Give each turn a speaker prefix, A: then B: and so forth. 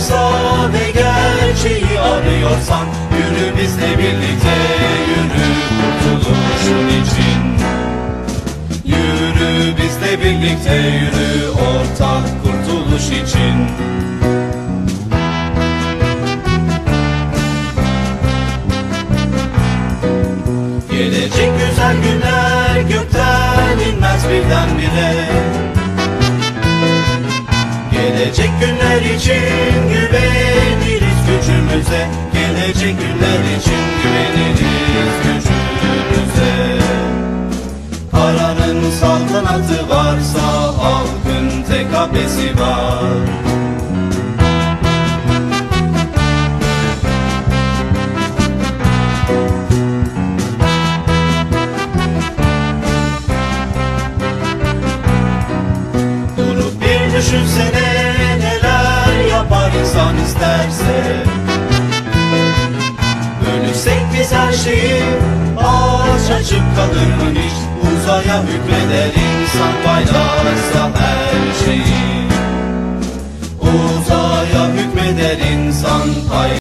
A: yoksa ve gerçeği arıyorsan Yürü bizle birlikte yürü kurtuluşun için. Yürü bizle birlikte yürü ortak kurtuluş için. Gelecek güzel günler gökten inmez birdenbire Gelecek günler için güveniriz gücümüze. Gelecek günler için güveniriz gücümüze. Paranın saltanatı varsa halkın tek abdesi var isterse. Bölüşsek biz her şeyi ağaç açıp kalır mı hiç? Uzaya hükmeder insan paylaşsa her şeyi. Uzaya hükmeder insan pay